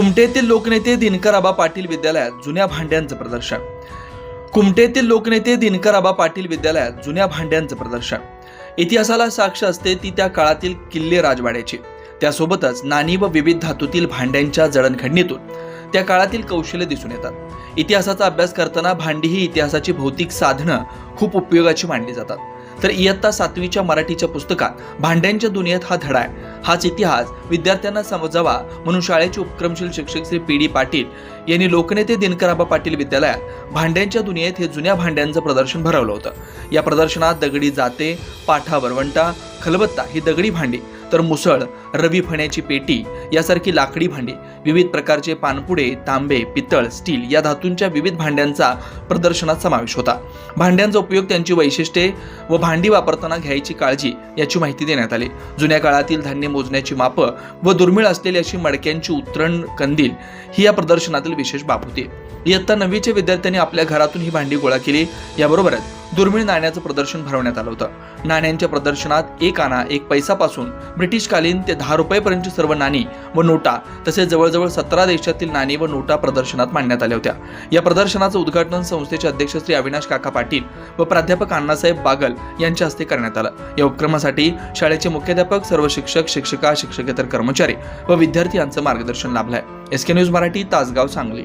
कुमटेतील लोकनेते दिनकरआबा पाटील विद्यालयात जुन्या भांड्यांचं प्रदर्शन. कुमटेतील लोकनेते दिनकरआबा पाटील विद्यालयात जुन्या भांड्यांचं प्रदर्शन. इतिहासाला साक्ष असते ती त्या काळातील किल्ले राजवाड्याची. त्यासोबतच नाणी व विविध धातूतील भांड्यांच्या जडणघडणीतून त्या काळातील कौशल्य दिसून येतात. इतिहासाचा अभ्यास करताना भांडी ही इतिहासाची भौतिक साधनं खूप उपयोगाची मानली जातात. तर इयत्ता सातवीच्या मराठीच्या पुस्तकात भांड्यांच्या दुनियेत हा धडा आहे. हाच इतिहास विद्यार्थ्यांना समजावा म्हणून शाळेचे उपक्रमशील शिक्षक श्री पी डी पाटील यांनी लोकनेते दिनकराबा पाटील विद्यालयात भांड्यांच्या दुनियेत हे जुन्या भांड्यांचं प्रदर्शन भरवलं होतं. या प्रदर्शनात दगडी जाते पाठा वरवंटा खलबत्ता ही दगडी भांडी तर मुसळ रवी फण्याची पेटी यासारखी लाकडी भांडी विविध प्रकारचे पानपुडे तांबे पितळ स्टील या धातूंच्या विविध भांड्यांचा प्रदर्शनात समावेश होता. भांड्यांचा उपयोग त्यांची वैशिष्ट्ये व भांडी वापरताना घ्यायची काळजी याची माहिती देण्यात आली. जुन्या काळातील धान्य मोजण्याची मापं व दुर्मिळ असलेली अशी मडक्यांची उतरण कंदील ही या प्रदर्शनातील विशेष बाब होती. इयत्ता नववीच्या विद्यार्थ्यांनी आपल्या घरातून ही भांडी गोळा केली. याबरोबरच दुर्मिळ नाण्याचं प्रदर्शन भरवण्यात आलं होतं. नाण्यांच्या प्रदर्शनात एक आणा एक पैसापासून. ब्रिटिशकालीन ते दहा रुपयेपर्यंतची सर्व नाणी व नोटा तसेच जवळजवळ सतरा देशातील नाणी व नोटा प्रदर्शनात मांडण्यात आल्या होत्या. या प्रदर्शनाचं उद्घाटन संस्थेचे अध्यक्ष श्री अविनाश काका पाटील व प्राध्यापक अण्णासाहेब बागल यांच्या हस्ते करण्यात आलं. या उपक्रमासाठी शाळेचे मुख्याध्यापक सर्व शिक्षक शिक्षिका शिक्षकेतर कर्मचारी व विद्यार्थी यांचं मार्गदर्शन लाभलंय. S K news Marathi Tasgaon Sangli.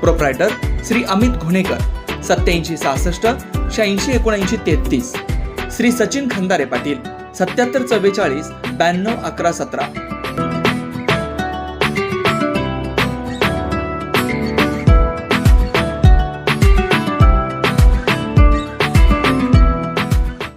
Proprietor Shri Amit घुणेकर सत्याऐंशी सहासष्ट शहाऐंशी एकोणऐंशी तेहतीस. श्री सचिन खंदारे पाटील सत्याहत्तर चव्वेचाळीस ब्याण्णव अकरा सतरा.